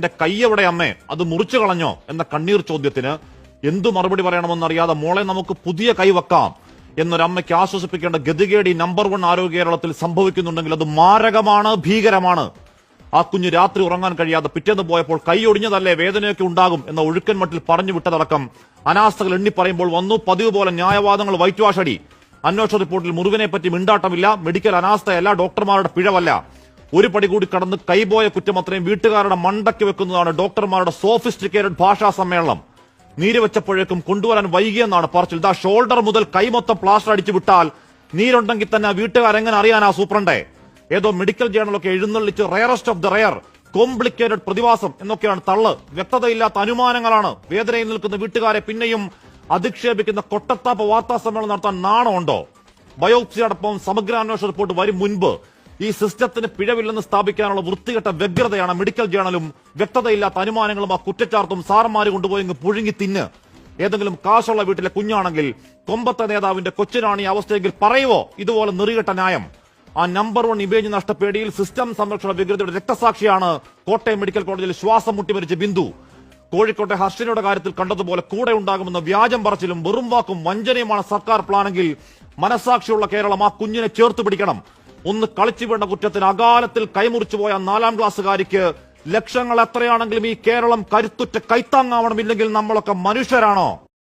എന്റെ കൈയെവിടെ അമ്മേ? അത് മുറിച്ചു കളഞ്ഞോ? എന്ന കണ്ണീർ ചോദ്യത്തിന് എന്തു മറുപടി പറയണമെന്നറിയാതെ മോളെ നമുക്ക് പുതിയ കൈ വെക്കാം എന്നൊരമ്മയ്ക്ക് ആശ്വസിപ്പിക്കേണ്ട ഗതികേടി നമ്പർ വൺ ആരോഗ്യ കേരളത്തിൽ സംഭവിക്കുന്നുണ്ടെങ്കിൽ അത് മാരകമാണ് ഭീകരമാണ്. ആ കുഞ്ഞ് രാത്രി ഉറങ്ങാൻ കഴിയാതെ പിറ്റേന്ന് പോയപ്പോൾ കൈ ഒടിഞ്ഞതല്ലേ വേദനയൊക്കെ ഉണ്ടാകും എന്ന ഒഴുക്കൻ മട്ടിൽ പറഞ്ഞു വിട്ടതടക്കം അനാസ്ഥകൾ എണ്ണി പറയുമ്പോൾ വന്നു പതിവ് പോലെ ന്യായവാദങ്ങൾ വൈറ്റ് വാഷടി. അന്വേഷണ റിപ്പോർട്ടിൽ മുറിവിനെ പറ്റി മിണ്ടാട്ടമില്ല മെഡിക്കൽ അനാസ്ഥയല്ല ഡോക്ടർമാരുടെ പിഴവല്ല. ഒരു പടി കൂടി കടന്ന് കൈപോയ കുറ്റം അത്രയും വീട്ടുകാരുടെ മണ്ടയ്ക്ക് വെക്കുന്നതാണ് ഡോക്ടർമാരുടെ സോഫിസ്റ്റിക്കേറ്റഡ് ഭാഷാ സമ്മേളനം. നീര് വെച്ചപ്പോഴേക്കും കൊണ്ടുവരാൻ വൈകിയെന്നാണ് പറച്ചിൽ. ഇതാ ഷോൾഡർ മുതൽ കൈമൊത്തം പ്ലാസ്റ്റർ അടിച്ചു വിട്ടാൽ നീരുണ്ടെങ്കിൽ തന്നെ വീട്ടുകാരെങ്ങനെ അറിയാനാ സൂപ്രണ്ടേ? ഏതോ മെഡിക്കൽ ജേണലൊക്കെ എഴുന്നള്ളിച്ച് rarest of the rare complicated പ്രതിഭാസം എന്നൊക്കെയാണ് തള്ള്. വ്യക്തതയില്ലാത്ത അനുമാനങ്ങളാണ് വേദനയിൽ നിൽക്കുന്ന വീട്ടുകാരെ പിന്നെയും അധിക്ഷേപിക്കുന്ന കൊട്ടത്താപ്പ് വാർത്താ സമ്മേളനം നടത്താൻ നാണമുണ്ടോ? ബയോപ്സി അടക്കം സമഗ്ര അന്വേഷണ റിപ്പോർട്ട് വരും മുൻപ്. ഈ സിസ്റ്റത്തിന് പിഴവില്ലെന്ന് സ്ഥാപിക്കാനുള്ള വൃത്തികെട്ട വ്യഗ്രതയാണ് മെഡിക്കൽ ജേണലും. വ്യക്തതയില്ലാത്ത അനുമാനങ്ങളും ആ കുറ്റച്ചാർത്തും സാറന്മാര് കൊണ്ടുപോയി പുഴുങ്ങി തിന്ന്. ഏതെങ്കിലും കാശുള്ള വീട്ടിലെ കുഞ്ഞാണെങ്കിൽ കൊമ്പത്തെ നേതാവിന്റെ കൊച്ചിനാണ് ഈ അവസ്ഥയെങ്കിൽ പറയുവോ? ഇതുപോലെ നെറികെട്ട ന്യായം. ആ നമ്പർ വൺ ഇമേജ് നഷ്ടപേടിയിൽ സിസ്റ്റം സംരക്ഷണ വ്യഗ്രതയുടെ രക്തസാക്ഷിയാണ് കോട്ടയം മെഡിക്കൽ കോളേജിൽ ശ്വാസം മുട്ടി മരിച്ച ബിന്ദു. കോഴിക്കോട്ടെ ഹർഷനയുടെ കാര്യത്തിൽ കണ്ടതുപോലെ കൂടെ ഉണ്ടാകുമെന്ന വ്യാജം പറച്ചിലും വെറും വാക്കും വഞ്ചനയുമാണ് സർക്കാർ പ്ലാനെങ്കിൽ മനസാക്ഷിയുള്ള കേരളം ആ കുഞ്ഞിനെ ചേർത്ത് പിടിക്കണം. ഒന്ന് കളിച്ചു വേണ്ട കുറ്റത്തിന് അകാലത്തിൽ കൈമുറിച്ചു പോയ നാലാം ക്ലാസ്സുകാരിക്ക് ലക്ഷങ്ങൾ എത്രയാണെങ്കിലും ഈ കേരളം കരുത്തുറ്റ കൈത്താങ്ങാവണമില്ലെങ്കിൽ നമ്മളൊക്കെ മനുഷ്യരാണോ?